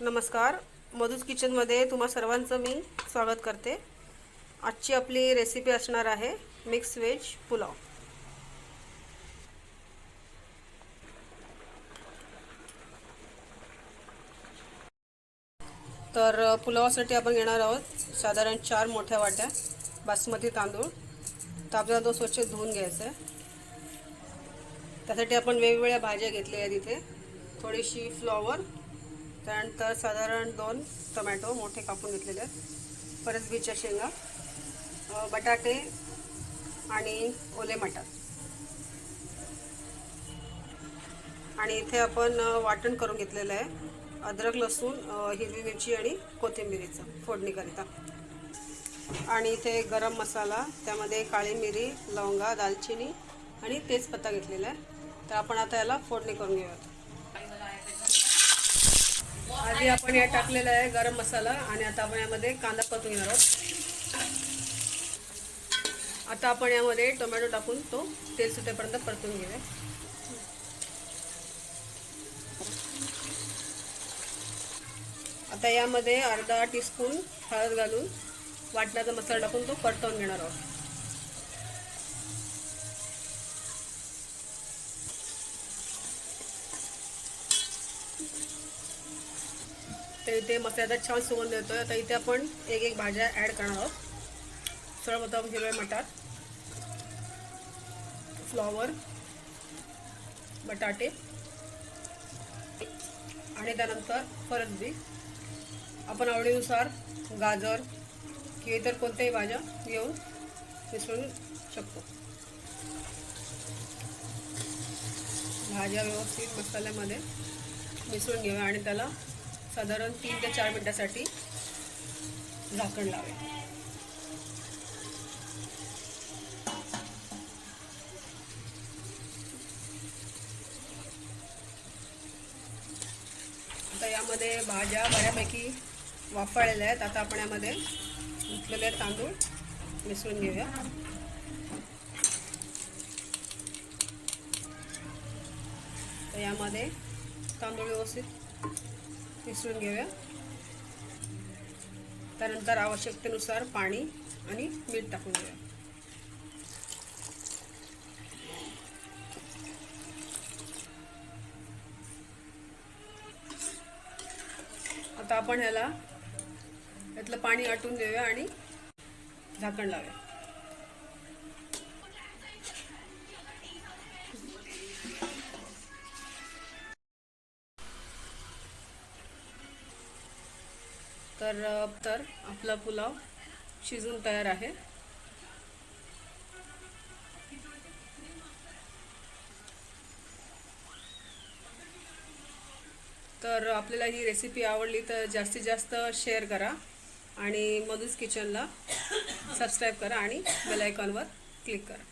नमस्कार. मधूज किचनमध्ये तुम्हा सर्वांचं मी स्वागत करते. आजची आपली रेसिपी असणार आहे मिक्स व्हेज पुलाव. तर पुलावासाठी आपण घेणार आहोत साधारण चार मोठ्या वाट्या बासमती तांदूळ. तर आपल्याला तो स्वच्छ धुवून घ्यायचा आहे. त्यासाठी आपण वेगवेगळ्या भाज्या घेतल्या आहेत इथे. थोडीशी फ्लॉवर त्यानंतर साधारण दोन टोमॅटो मोठे कापून घेतलेले आहेत. परसबीच्या शेंगा बटाटे आणि ओले मटार. आणि इथे आपण वाटण करून घेतलेलं आहे. अद्रक लसूण हिरवी मिरची आणि कोथिंबिरीचं फोडणीकरिता आणि इथे गरम मसाला त्यामध्ये काळी मिरी लवंगा दालचिनी आणि तेजपत्ता घेतलेला आहे. तर आपण आता याला फोडणी करून घेऊयात. आधी आपण या टाकलेला आहे गरम मसाला आणि आता आपण यामध्ये कांदा परतून घेणार आहोत. आता आपण यामध्ये टोमॅटो टाकून तो तेल सुटेपर्यंत परतून घेऊया. आता यामध्ये अर्धा टीस्पून हळद घालून वाटण्याचा मसाला टाकून तो परतवून घेणार आहोत. तर इथे मसाल्याचा छान सुगंध येतोय. तर इथे आपण एक एक भाज्या ॲड करणार आहोत. सर्वप्रथम हिरवे मटार फ्लॉवर बटाटे आणि त्यानंतर फरसबी. आपण आवडीनुसार गाजर किंवा इतर कोणत्याही भाज्या घेऊन मिसळू शकतो. भाज्या व्यवस्थित मसाल्यामध्ये मिसळून घेऊया आणि त्याला साधारण तीन ते चार मिनटासाठी झाकण लावे आता यामध्ये भाज्या बऱ्यापैकी वाफळलेल्या आहेत. आता आपण यामध्ये उठलेले तांदूळ. मिसळून घेऊया. तर यामध्ये तांदूळ व्यवस्थित मिसळून घेऊया. त्यानंतर आवश्यकतेनुसार पाणी आणि मीठ टाकून घेऊया. आता आपण ह्याला यातलं पाणी आटून देऊया आणि झाकण लावूया. तर तर आपला पुलाव शिजून तयार आहे. तर आपल्याला ही रेसिपी आवडली तर जास्तीत जास्त शेअर करा आणि मधूच किचनला सबस्क्राईब करा आणि बेलायकॉनवर क्लिक करा.